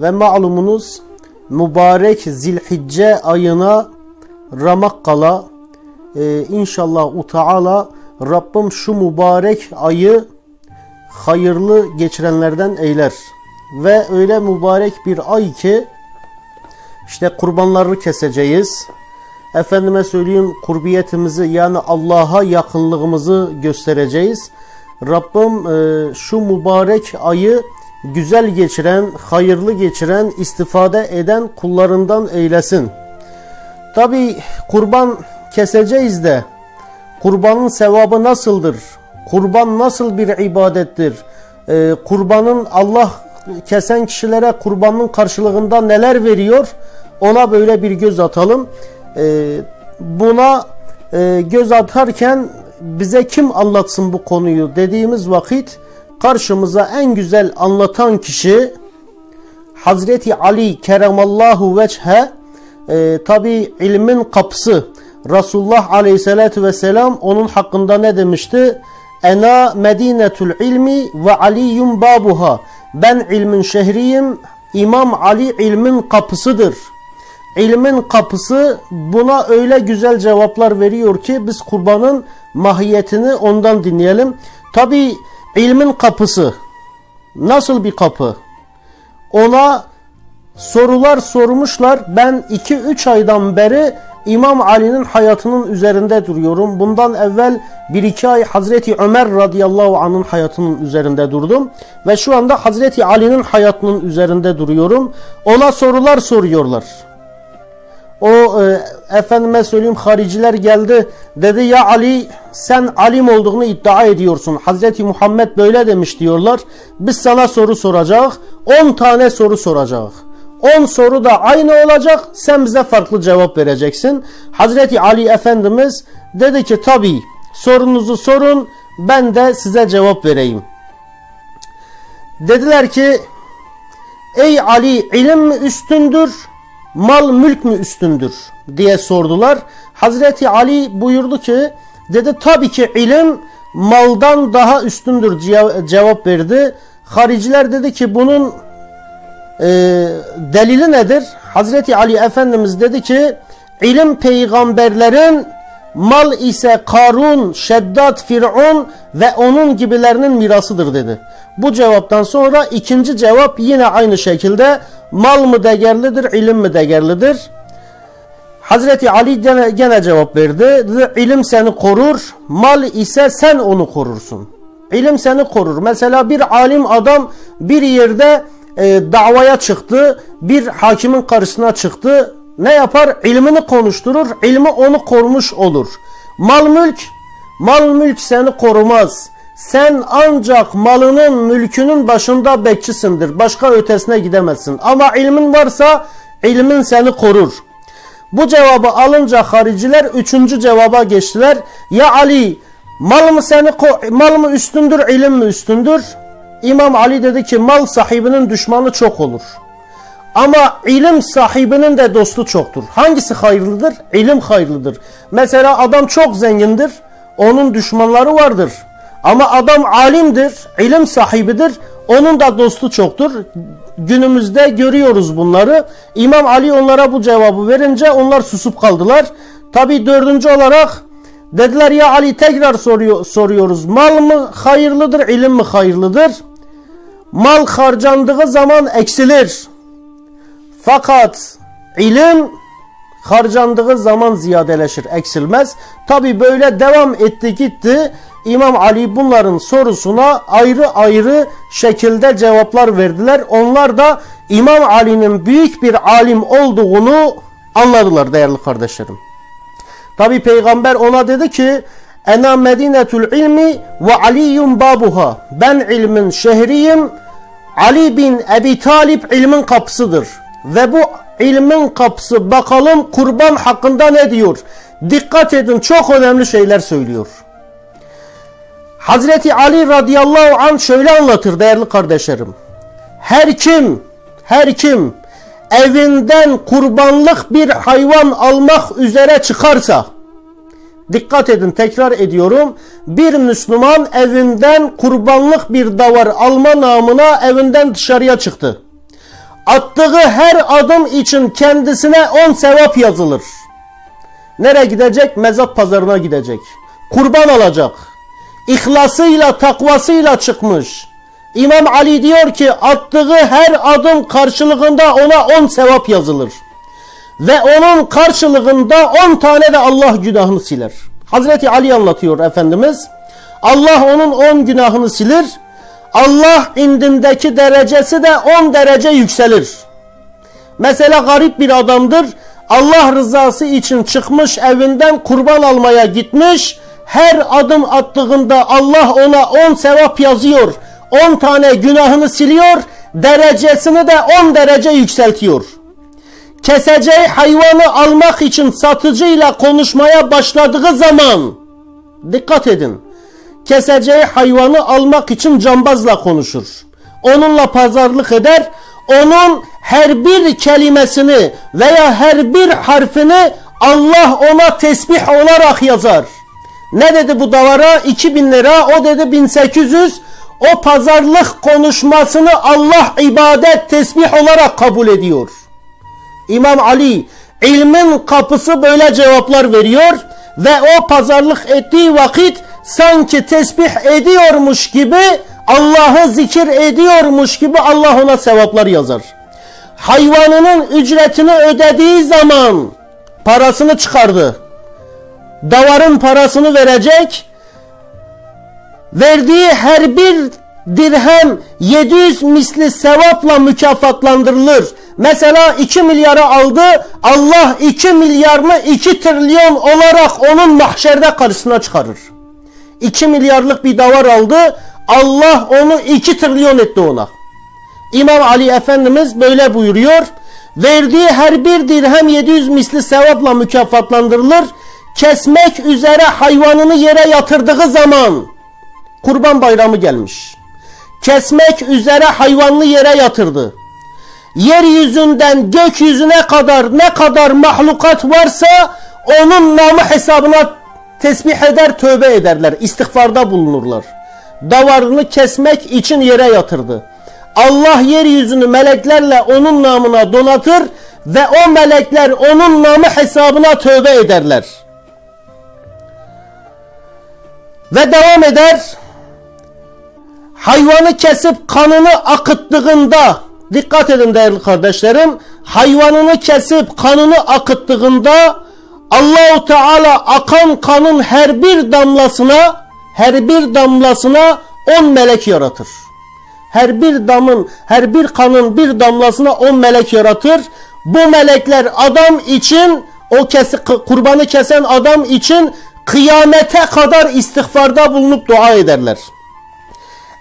ve malumunuz mübarek zilhicce ayına ramak kala e, inşallah Teala Rabbim şu mübarek ayı hayırlı geçirenlerden eyler. Ve öyle mübarek bir ay ki işte kurbanları keseceğiz. Efendime söyleyeyim kurbiyetimizi yani Allah'a yakınlığımızı göstereceğiz. Rabbim e, şu mübarek ayı güzel geçiren, hayırlı geçiren, istifade eden kullarından eylesin. Tabi kurban keseceğiz de kurbanın sevabı nasıldır? Kurban nasıl bir ibadettir? Ee, kurbanın Allah kesen kişilere kurbanın karşılığında neler veriyor? Ona böyle bir göz atalım. Ee, buna e, göz atarken bize kim anlatsın bu konuyu dediğimiz vakit karşımıza en güzel anlatan kişi Hazreti Ali keremallahu veçhe e, tabi ilmin kapısı Resulullah aleyhissalatü vesselam onun hakkında ne demişti? Ena medinetul ilmi ve aliyyum babuha. Ben ilmin şehriyim, İmam Ali ilmin kapısıdır. İlmin kapısı buna öyle güzel cevaplar veriyor ki biz kurbanın mahiyetini ondan dinleyelim. Tabi ilmin kapısı nasıl bir kapı? Ona sorular sormuşlar. Ben 2-3 aydan beri İmam Ali'nin hayatının üzerinde duruyorum. Bundan evvel 1-2 ay Hazreti Ömer radıyallahu anh'ın hayatının üzerinde durdum. Ve şu anda Hazreti Ali'nin hayatının üzerinde duruyorum. Ona sorular soruyorlar. O e, efendime söyleyeyim hariciler geldi. Dedi ya Ali sen alim olduğunu iddia ediyorsun. Hazreti Muhammed böyle demiş diyorlar. Biz sana soru soracağız. 10 tane soru soracağız. 10 soru da aynı olacak. Sen bize farklı cevap vereceksin. Hazreti Ali Efendimiz dedi ki tabi sorunuzu sorun ben de size cevap vereyim. Dediler ki ey Ali ilim mi üstündür mal mülk mü üstündür diye sordular. Hazreti Ali buyurdu ki dedi tabii ki ilim maldan daha üstündür cevap verdi. Hariciler dedi ki bunun e, delili nedir? Hazreti Ali Efendimiz dedi ki ilim peygamberlerin mal ise Karun, Şeddat, Fir'un ve onun gibilerinin mirasıdır dedi. Bu cevaptan sonra ikinci cevap yine aynı şekilde mal mı değerlidir, ilim mi değerlidir? Hazreti Ali gene, gene cevap verdi. İlim seni korur, mal ise sen onu korursun. İlim seni korur. Mesela bir alim adam bir yerde e, davaya çıktı, bir hakimin karşısına çıktı. Ne yapar? İlmini konuşturur, ilmi onu korumuş olur. Mal mülk, mal mülk seni korumaz. Sen ancak malının, mülkünün başında bekçisindir. Başka ötesine gidemezsin. Ama ilmin varsa ilmin seni korur. Bu cevabı alınca hariciler üçüncü cevaba geçtiler. Ya Ali mal mı seni mal mı üstündür, ilim mi üstündür? İmam Ali dedi ki mal sahibinin düşmanı çok olur. Ama ilim sahibinin de dostu çoktur. Hangisi hayırlıdır? İlim hayırlıdır. Mesela adam çok zengindir. Onun düşmanları vardır. Ama adam alimdir, ilim sahibidir. Onun da dostu çoktur. Günümüzde görüyoruz bunları. İmam Ali onlara bu cevabı verince onlar susup kaldılar. Tabi dördüncü olarak dediler ya Ali tekrar soruyor, soruyoruz. Mal mı hayırlıdır, ilim mi hayırlıdır? Mal harcandığı zaman eksilir. Fakat ilim harcandığı zaman ziyadeleşir, eksilmez. Tabi böyle devam etti gitti. İmam Ali bunların sorusuna ayrı ayrı şekilde cevaplar verdiler. Onlar da İmam Ali'nin büyük bir alim olduğunu anladılar değerli kardeşlerim. Tabi peygamber ona dedi ki Ena medinetul ilmi ve aliyyum babuha. Ben ilmin şehriyim. Ali bin Ebi Talip ilmin kapısıdır. Ve bu ilmin kapısı bakalım kurban hakkında ne diyor? Dikkat edin çok önemli şeyler söylüyor. Hazreti Ali radıyallahu anh şöyle anlatır değerli kardeşlerim. Her kim, her kim evinden kurbanlık bir hayvan almak üzere çıkarsa, dikkat edin tekrar ediyorum, bir Müslüman evinden kurbanlık bir davar alma namına evinden dışarıya çıktı. Attığı her adım için kendisine on sevap yazılır. Nereye gidecek? Mezat pazarına gidecek. Kurban alacak. İhlasıyla, takvasıyla çıkmış. İmam Ali diyor ki attığı her adım karşılığında ona on sevap yazılır. Ve onun karşılığında on tane de Allah günahını siler. Hazreti Ali anlatıyor Efendimiz. Allah onun on günahını silir. Allah indindeki derecesi de on derece yükselir. Mesela garip bir adamdır. Allah rızası için çıkmış evinden kurban almaya gitmiş. Her adım attığında Allah ona on sevap yazıyor. On tane günahını siliyor. Derecesini de on derece yükseltiyor. Keseceği hayvanı almak için satıcıyla konuşmaya başladığı zaman dikkat edin. Keseceği hayvanı almak için cambazla konuşur. Onunla pazarlık eder. Onun her bir kelimesini veya her bir harfini Allah ona tesbih olarak yazar. Ne dedi bu davara? 2000 lira. O dedi 1800. O pazarlık konuşmasını Allah ibadet tesbih olarak kabul ediyor. İmam Ali ilmin kapısı böyle cevaplar veriyor ve o pazarlık ettiği vakit sanki tesbih ediyormuş gibi Allah'ı zikir ediyormuş gibi Allah ona sevaplar yazar. Hayvanının ücretini ödediği zaman parasını çıkardı. Davarın parasını verecek. Verdiği her bir dirhem 700 misli sevapla mükafatlandırılır. Mesela 2 milyara aldı. Allah 2 milyarını 2 trilyon olarak onun mahşerde karşısına çıkarır. 2 milyarlık bir davar aldı. Allah onu 2 trilyon etti ona. İmam Ali Efendimiz böyle buyuruyor. Verdiği her bir dirhem 700 misli sevapla mükafatlandırılır. Kesmek üzere hayvanını yere yatırdığı zaman kurban bayramı gelmiş. Kesmek üzere hayvanını yere yatırdı. Yeryüzünden gökyüzüne kadar ne kadar mahlukat varsa onun namı hesabına tesbih eder, tövbe ederler, istiğfarda bulunurlar. Davarını kesmek için yere yatırdı. Allah yeryüzünü meleklerle onun namına donatır ve o melekler onun namı hesabına tövbe ederler. Ve devam eder. Hayvanı kesip kanını akıttığında dikkat edin değerli kardeşlerim. Hayvanını kesip kanını akıttığında Allahu Teala akan kanın her bir damlasına her bir damlasına on melek yaratır. Her bir damın, her bir kanın bir damlasına on melek yaratır. Bu melekler adam için o kesi, kurbanı kesen adam için kıyamete kadar istiğfarda bulunup dua ederler.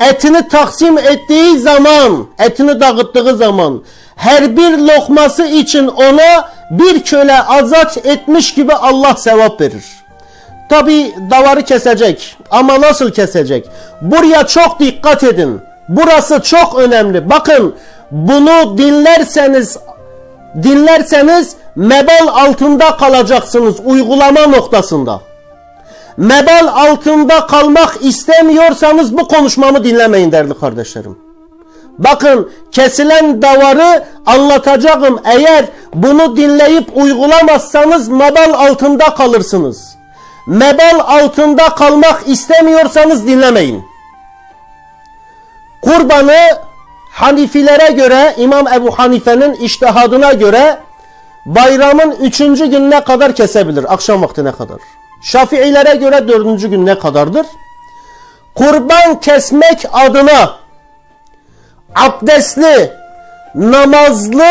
Etini taksim ettiği zaman, etini dağıttığı zaman her bir lokması için ona bir köle azat etmiş gibi Allah sevap verir. Tabi davarı kesecek ama nasıl kesecek? Buraya çok dikkat edin. Burası çok önemli. Bakın bunu dinlerseniz dinlerseniz mebal altında kalacaksınız uygulama noktasında. Mebal altında kalmak istemiyorsanız bu konuşmamı dinlemeyin değerli kardeşlerim. Bakın kesilen davarı anlatacağım. Eğer bunu dinleyip uygulamazsanız mebal altında kalırsınız. Mebal altında kalmak istemiyorsanız dinlemeyin. Kurbanı Hanifilere göre İmam Ebu Hanife'nin iştihadına göre bayramın üçüncü gününe kadar kesebilir. Akşam vaktine kadar. Şafiilere göre dördüncü gün ne kadardır? Kurban kesmek adına abdestli, namazlı,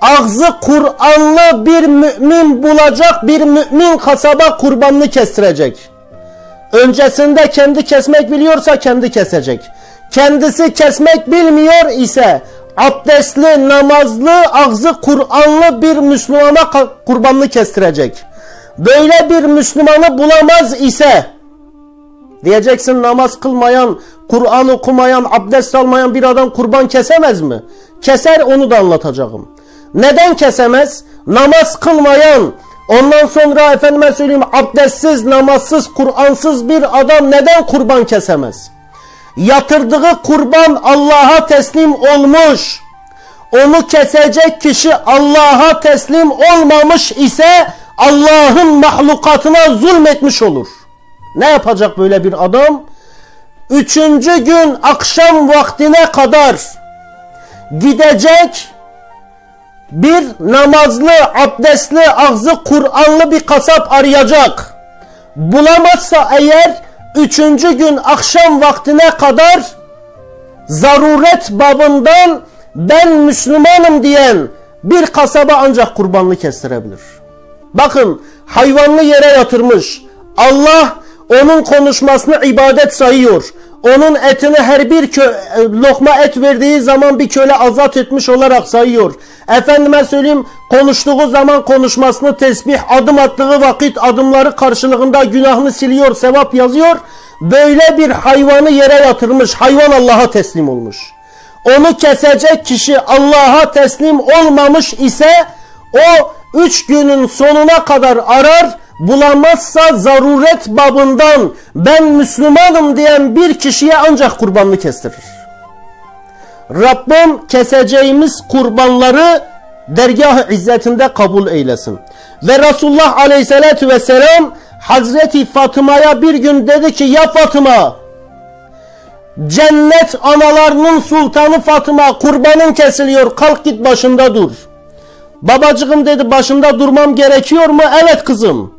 ağzı Kur'anlı bir mümin bulacak bir mümin kasaba kurbanını kestirecek. Öncesinde kendi kesmek biliyorsa kendi kesecek. Kendisi kesmek bilmiyor ise abdestli, namazlı, ağzı Kur'anlı bir Müslümana kurbanını kestirecek. Böyle bir Müslümanı bulamaz ise diyeceksin namaz kılmayan, Kur'an okumayan, abdest almayan bir adam kurban kesemez mi? Keser onu da anlatacağım. Neden kesemez? Namaz kılmayan, ondan sonra efendime söyleyeyim abdestsiz, namazsız, Kur'ansız bir adam neden kurban kesemez? Yatırdığı kurban Allah'a teslim olmuş. onu kesecek kişi Allah'a teslim olmamış ise Allah'ın mahlukatına zulmetmiş olur. Ne yapacak böyle bir adam? Üçüncü gün akşam vaktine kadar gidecek bir namazlı, abdestli, ağzı Kur'anlı bir kasap arayacak. Bulamazsa eğer üçüncü gün akşam vaktine kadar zaruret babından ben Müslümanım diyen bir kasaba ancak kurbanlı kestirebilir. Bakın hayvanlı yere yatırmış. Allah onun konuşmasını ibadet sayıyor. Onun etini her bir kö lokma et verdiği zaman bir köle azat etmiş olarak sayıyor. Efendime söyleyeyim konuştuğu zaman konuşmasını tesbih, adım attığı vakit adımları karşılığında günahını siliyor, sevap yazıyor. Böyle bir hayvanı yere yatırmış. Hayvan Allah'a teslim olmuş. Onu kesecek kişi Allah'a teslim olmamış ise o üç günün sonuna kadar arar bulamazsa zaruret babından ben Müslümanım diyen bir kişiye ancak kurbanını kestirir. Rabbim keseceğimiz kurbanları dergah izzetinde kabul eylesin. Ve Resulullah aleyhissalatü vesselam Hazreti Fatıma'ya bir gün dedi ki ya Fatıma cennet analarının sultanı Fatıma kurbanın kesiliyor kalk git başında dur. Babacığım dedi başında durmam gerekiyor mu? Evet kızım.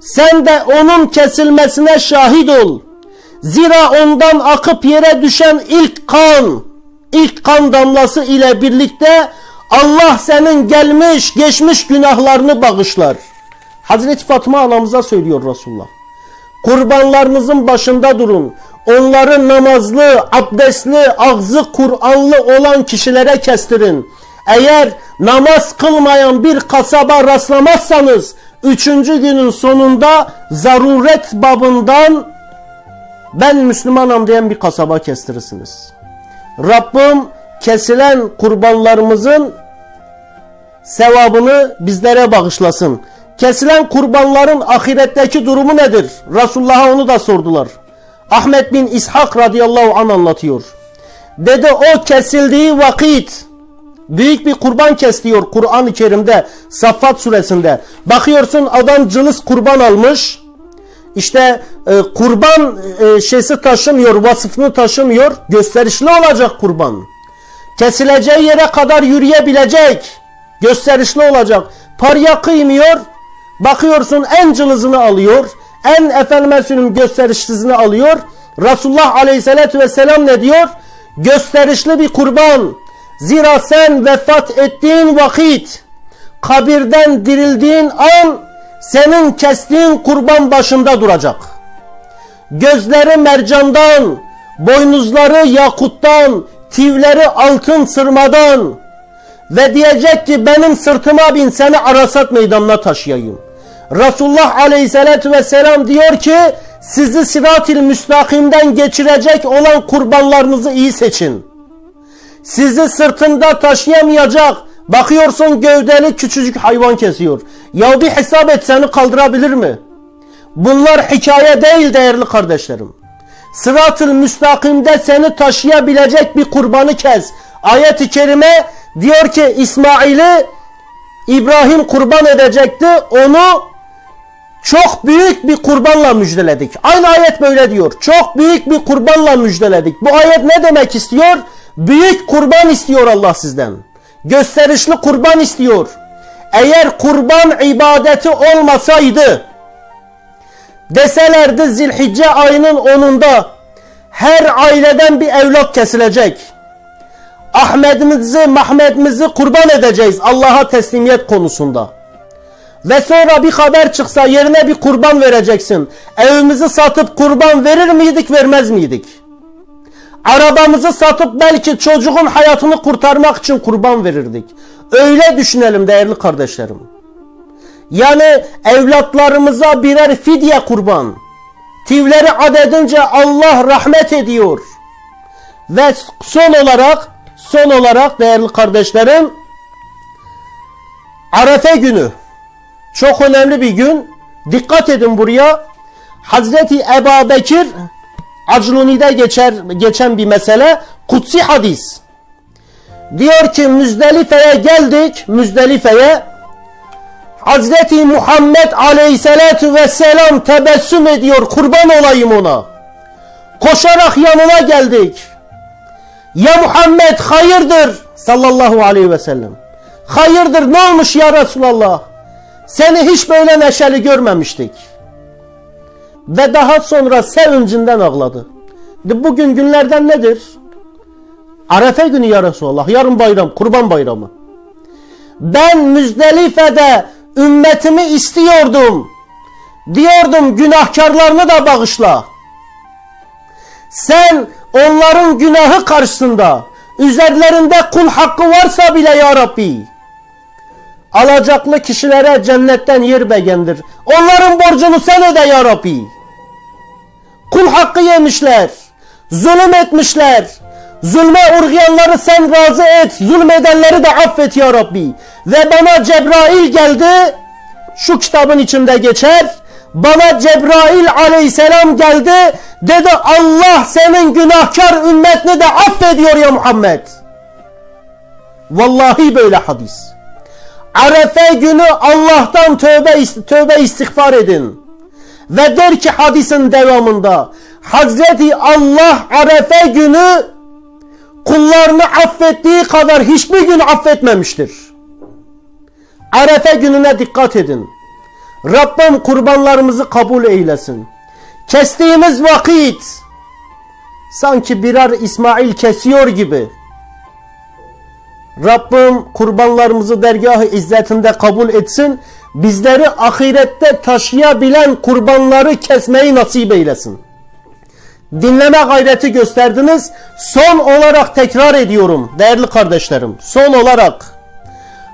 Sen de onun kesilmesine şahit ol. Zira ondan akıp yere düşen ilk kan, ilk kan damlası ile birlikte Allah senin gelmiş geçmiş günahlarını bağışlar. Hazreti Fatıma anamıza söylüyor Resulullah. Kurbanlarınızın başında durun. Onları namazlı, abdestli, ağzı Kur'anlı olan kişilere kestirin. Eğer namaz kılmayan bir kasaba rastlamazsanız üçüncü günün sonunda zaruret babından ben Müslümanım diyen bir kasaba kestirirsiniz. Rabbim kesilen kurbanlarımızın sevabını bizlere bağışlasın. Kesilen kurbanların ahiretteki durumu nedir? Resulullah'a onu da sordular. Ahmet bin İshak radıyallahu an anlatıyor. Dedi o kesildiği vakit büyük bir kurban kesiyor Kur'an-ı Kerim'de Saffat suresinde. Bakıyorsun adam cılız kurban almış. İşte e, kurban e, şeysi taşımıyor, vasıfını taşımıyor. Gösterişli olacak kurban. Kesileceği yere kadar yürüyebilecek. Gösterişli olacak. Parya kıymıyor. Bakıyorsun en cılızını alıyor. En efendime söyleyeyim gösterişsizini alıyor. Resulullah aleyhissalatü vesselam ne diyor? Gösterişli bir kurban. Zira sen vefat ettiğin vakit kabirden dirildiğin an senin kestiğin kurban başında duracak. Gözleri mercandan, boynuzları yakuttan, tivleri altın sırmadan ve diyecek ki benim sırtıma bin seni Arasat meydanına taşıyayım. Resulullah aleyhissalatü vesselam diyor ki sizi sırat-ı müstakimden geçirecek olan kurbanlarınızı iyi seçin. Sizi sırtında taşıyamayacak bakıyorsun gövdeli küçücük hayvan kesiyor. Ya bir hesap et seni kaldırabilir mi? Bunlar hikaye değil değerli kardeşlerim. Sırat-ı müstakimde seni taşıyabilecek bir kurbanı kes. Ayet-i kerime diyor ki İsmail'i İbrahim kurban edecekti. Onu çok büyük bir kurbanla müjdeledik. Aynı ayet böyle diyor. Çok büyük bir kurbanla müjdeledik. Bu ayet ne demek istiyor? Büyük kurban istiyor Allah sizden. Gösterişli kurban istiyor. Eğer kurban ibadeti olmasaydı deselerdi Zilhicce ayının 10'unda her aileden bir evlat kesilecek. Ahmet'imizi, Mahmet'imizi kurban edeceğiz Allah'a teslimiyet konusunda. Ve sonra bir haber çıksa yerine bir kurban vereceksin. Evimizi satıp kurban verir miydik, vermez miydik? Arabamızı satıp belki çocuğun hayatını kurtarmak için kurban verirdik. Öyle düşünelim değerli kardeşlerim. Yani evlatlarımıza birer fidye kurban. Tivleri adedince Allah rahmet ediyor. Ve son olarak son olarak değerli kardeşlerim Arefe günü çok önemli bir gün. Dikkat edin buraya. Hazreti Ebu Bekir Acluni'de geçer, geçen bir mesele. Kutsi hadis. Diyor ki Müzdelife'ye geldik. Müzdelife'ye Hazreti Muhammed Aleyhisselatü Vesselam tebessüm ediyor. Kurban olayım ona. Koşarak yanına geldik. Ya Muhammed hayırdır sallallahu aleyhi ve sellem. Hayırdır ne olmuş ya Resulallah? Seni hiç böyle neşeli görmemiştik. Ve daha sonra sevincinden ağladı. Bugün günlerden nedir? Arefe günü ya Resulallah. Yarın bayram, kurban bayramı. Ben Müzdelife'de ümmetimi istiyordum. Diyordum günahkarlarını da bağışla. Sen onların günahı karşısında üzerlerinde kul hakkı varsa bile ya Rabbi alacaklı kişilere cennetten yer beğendir. Onların borcunu sen öde ya Rabbi. Kul hakkı yemişler. Zulüm etmişler. Zulme uğrayanları sen razı et. Zulmedenleri de affet ya Rabbi. Ve bana Cebrail geldi. Şu kitabın içinde geçer. Bana Cebrail aleyhisselam geldi. Dedi Allah senin günahkar ümmetini de affediyor ya Muhammed. Vallahi böyle hadis. Arefe günü Allah'tan tövbe, tövbe istiğfar edin. Ve der ki hadisin devamında Hazreti Allah Arefe günü kullarını affettiği kadar hiçbir gün affetmemiştir. Arefe gününe dikkat edin. Rabbim kurbanlarımızı kabul eylesin. Kestiğimiz vakit sanki birer İsmail kesiyor gibi. Rabbim kurbanlarımızı dergah-ı izzetinde kabul etsin. Bizleri ahirette taşıyabilen kurbanları kesmeyi nasip eylesin. Dinleme gayreti gösterdiniz. Son olarak tekrar ediyorum değerli kardeşlerim. Son olarak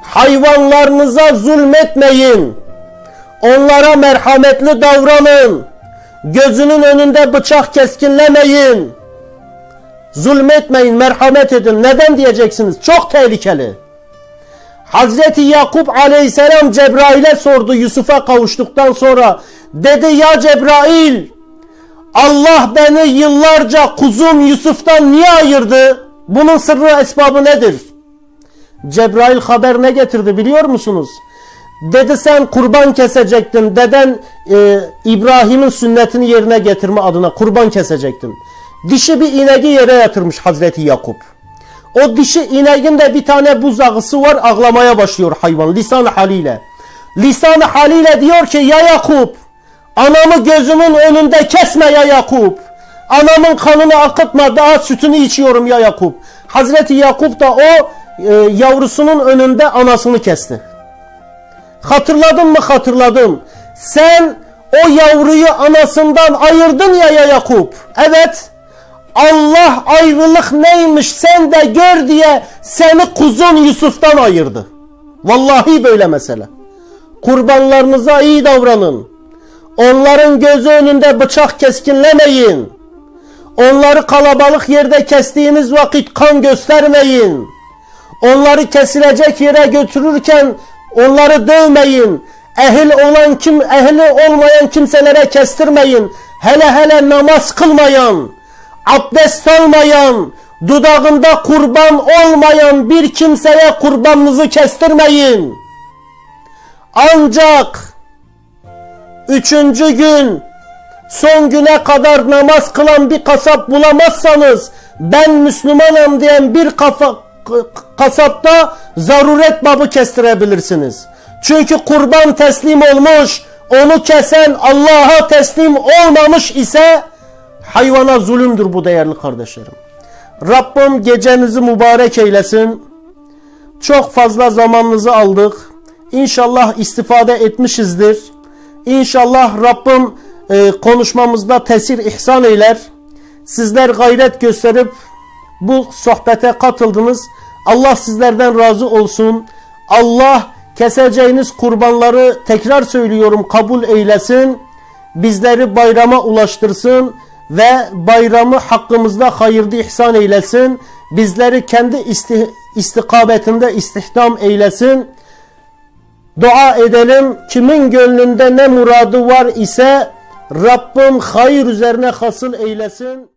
hayvanlarınıza zulmetmeyin. Onlara merhametli davranın. Gözünün önünde bıçak keskinlemeyin. Zulmetmeyin, merhamet edin. Neden diyeceksiniz? Çok tehlikeli. Hazreti Yakup aleyhisselam Cebrail'e sordu Yusuf'a kavuştuktan sonra. Dedi ya Cebrail Allah beni yıllarca kuzum Yusuf'tan niye ayırdı? Bunun sırrı esbabı nedir? Cebrail haber ne getirdi biliyor musunuz? Dedi sen kurban kesecektin. Deden e, İbrahim'in sünnetini yerine getirme adına kurban kesecektin. Dişi bir ineği yere yatırmış Hazreti Yakup. O dişi ineğin de bir tane buzağısı var ağlamaya başlıyor hayvan lisan haliyle. Lisan haliyle diyor ki ya Yakup anamı gözümün önünde kesme ya Yakup. Anamın kanını akıtma daha sütünü içiyorum ya Yakup. Hazreti Yakup da o e, yavrusunun önünde anasını kesti. Hatırladın mı hatırladım. Sen o yavruyu anasından ayırdın ya ya Yakup. Evet. Allah ayrılık neymiş sen de gör diye seni kuzun Yusuf'tan ayırdı. Vallahi böyle mesele. Kurbanlarınıza iyi davranın. Onların gözü önünde bıçak keskinlemeyin. Onları kalabalık yerde kestiğiniz vakit kan göstermeyin. Onları kesilecek yere götürürken onları dövmeyin. Ehil olan kim, ehli olmayan kimselere kestirmeyin. Hele hele namaz kılmayan, abdest almayan, dudağında kurban olmayan bir kimseye kurbanınızı kestirmeyin. Ancak üçüncü gün son güne kadar namaz kılan bir kasap bulamazsanız ben Müslümanım diyen bir kafa, kasapta zaruret babı kestirebilirsiniz. Çünkü kurban teslim olmuş, onu kesen Allah'a teslim olmamış ise hayvana zulümdür bu değerli kardeşlerim. Rabbim gecenizi mübarek eylesin. Çok fazla zamanınızı aldık. İnşallah istifade etmişizdir. İnşallah Rabbim e, konuşmamızda tesir ihsan eyler. Sizler gayret gösterip bu sohbete katıldınız. Allah sizlerden razı olsun. Allah keseceğiniz kurbanları tekrar söylüyorum kabul eylesin. Bizleri bayrama ulaştırsın ve bayramı hakkımızda hayırlı ihsan eylesin. Bizleri kendi isti istikabetinde istihdam eylesin. Dua edelim. Kimin gönlünde ne muradı var ise Rabbim hayır üzerine hasıl eylesin.